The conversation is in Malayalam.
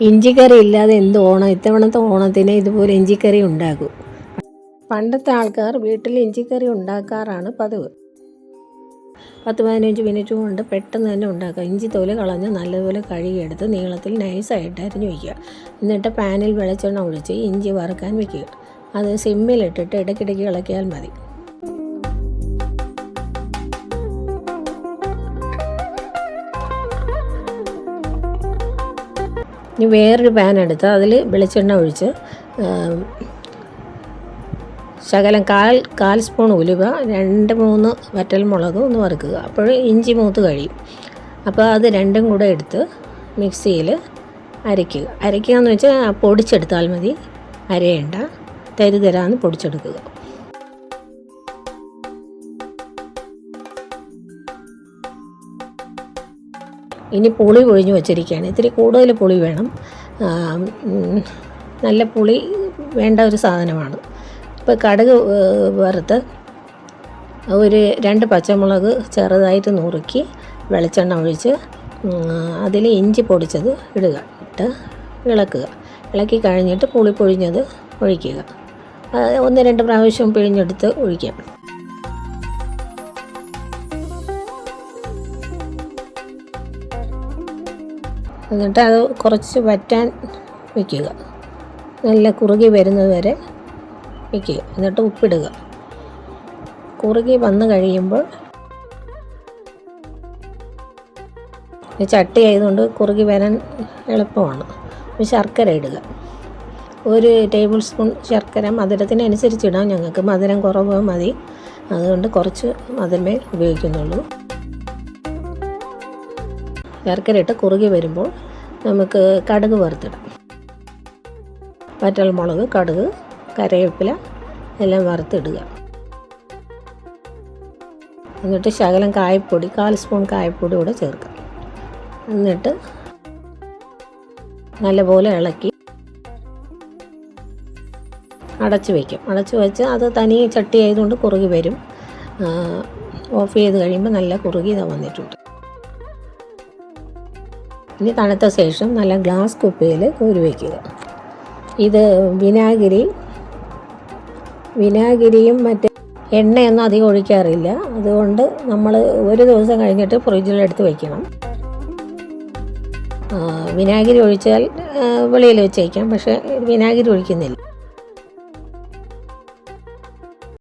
ഇഞ്ചിക്കറി ഇല്ലാതെ എന്ത് ഓണം? ഇത്തവണത്തെ ഓണത്തിന് ഇതുപോലെ ഇഞ്ചിക്കറി ഉണ്ടാക്കും. പണ്ടത്തെ ആൾക്കാർ വീട്ടിൽ ഇഞ്ചിക്കറി ഉണ്ടാക്കാറാണ് പതിവ്. പത്ത് പതിനഞ്ച് മിനിറ്റ് കൊണ്ട് പെട്ടെന്ന് തന്നെ ഉണ്ടാക്കുക. ഇഞ്ചി തൊലി കളഞ്ഞ് നല്ലതുപോലെ കഴുകിയെടുത്ത് നീളത്തിൽ നൈസായിട്ട് അരിഞ്ഞു വയ്ക്കുക. എന്നിട്ട് പാനിൽ വെളിച്ചെണ്ണ ഒഴിച്ച് ഇഞ്ചി വറുക്കാൻ വയ്ക്കുക. അത് സിമ്മിലിട്ടിട്ട് ഇടയ്ക്കിടയ്ക്ക് ഇളക്കിയാൽ മതി. ഇനി വേറൊരു പാൻ എടുത്ത് അതിൽ വെളിച്ചെണ്ണ ഒഴിച്ച് ശകലം കാൽ കാൽ സ്പൂൺ ഉലുവ രണ്ട് മൂന്ന് വറ്റൽമുളക് ഒന്ന് വറുക്കുക. അപ്പോൾ ഇഞ്ചി മൂത്ത് കഴിയും. അപ്പോൾ അത് രണ്ടും കൂടെ എടുത്ത് മിക്സിയിൽ അരയ്ക്കുക. അരയ്ക്കുക എന്ന് വെച്ചാൽ പൊടിച്ചെടുത്താൽ മതി. അരയേണ്ട. തരി തരാന്ന് പൊടിച്ചെടുക്കുക. ഇനി പുളി ഒഴിഞ്ഞ് വെച്ചിരിക്കുകയാണ്. ഇത്തിരി കൂടുതൽ പുളി വേണം. നല്ല പുളി വേണ്ട ഒരു സാധനമാണ്. ഇപ്പോൾ കടുക് വറുത്ത് ഒരു രണ്ട് പച്ചമുളക് ചെറുതായിട്ട് നുറുക്കി വെളിച്ചെണ്ണ ഒഴിച്ച് അതിൽ ഇഞ്ചി പൊടിച്ചത് ഇടുക. ഇട്ട് ഇളക്കുക. ഇളക്കി കഴിഞ്ഞിട്ട് പുളി പൊഴിഞ്ഞത് ഒഴിക്കുക. ഒന്ന് രണ്ട് പ്രാവശ്യം പിഴിഞ്ഞെടുത്ത് ഒഴിക്കാം. എന്നിട്ട് അത് കുറച്ച് വറ്റാൻ വയ്ക്കുക നല്ല കുറുകി വരുന്നത് വരെ വയ്ക്കുക എന്നിട്ട് ഉപ്പിടുക. കുറുകി വന്നു കഴിയുമ്പോൾ ചട്ടി ആയതുകൊണ്ട് കുറുകി വരാൻ എളുപ്പമാണ്. ശർക്കര ഇടുക. ഒരു ടേബിൾ സ്പൂൺ ശർക്കര മധുരത്തിനനുസരിച്ച് ഇടാം ഞങ്ങൾക്ക്. മധുരം കുറവ് മതി. അതുകൊണ്ട് കുറച്ച് മധുരമേ ഉപയോഗിക്കുന്നുള്ളൂ. ശർക്കര ഇട്ട് കുറുകി വരുമ്പോൾ നമുക്ക് കടുക് വറുത്തിടാം. വറ്റൽമുളക് കടുക് കറിവേപ്പില എല്ലാം വറുത്തിടുക. എന്നിട്ട് ശകലം കായപ്പൊടി കാൽ സ്പൂൺ കായപ്പൊടി കൂടെ ചേർക്കാം. എന്നിട്ട് നല്ലപോലെ ഇളക്കി അടച്ചു വയ്ക്കും. അടച്ചു വെച്ച് അത് തനി ചട്ടി ആയതുകൊണ്ട് കുറുകി വരും. ഓഫ് ചെയ്ത് കഴിയുമ്പോൾ നല്ല കുറുകി ഇതാ വന്നിട്ടുണ്ട്. ഇനി തണുത്ത ശേഷം നല്ല ഗ്ലാസ് കുപ്പിയിൽ കോരി വയ്ക്കുക. ഇത് വിനാഗിരി വിനാഗിരിയും മറ്റേ എണ്ണയൊന്നും അധികം ഒഴിക്കാറില്ല. അതുകൊണ്ട് നമ്മൾ ഒരു ദിവസം കഴിഞ്ഞിട്ട് ഫ്രിഡ്ജിലെടുത്ത് വയ്ക്കണം. വിനാഗിരി ഒഴിച്ചാൽ വെളിയിൽ വെച്ചേക്കാം പക്ഷേ വിനാഗിരി ഒഴിക്കുന്നില്ല.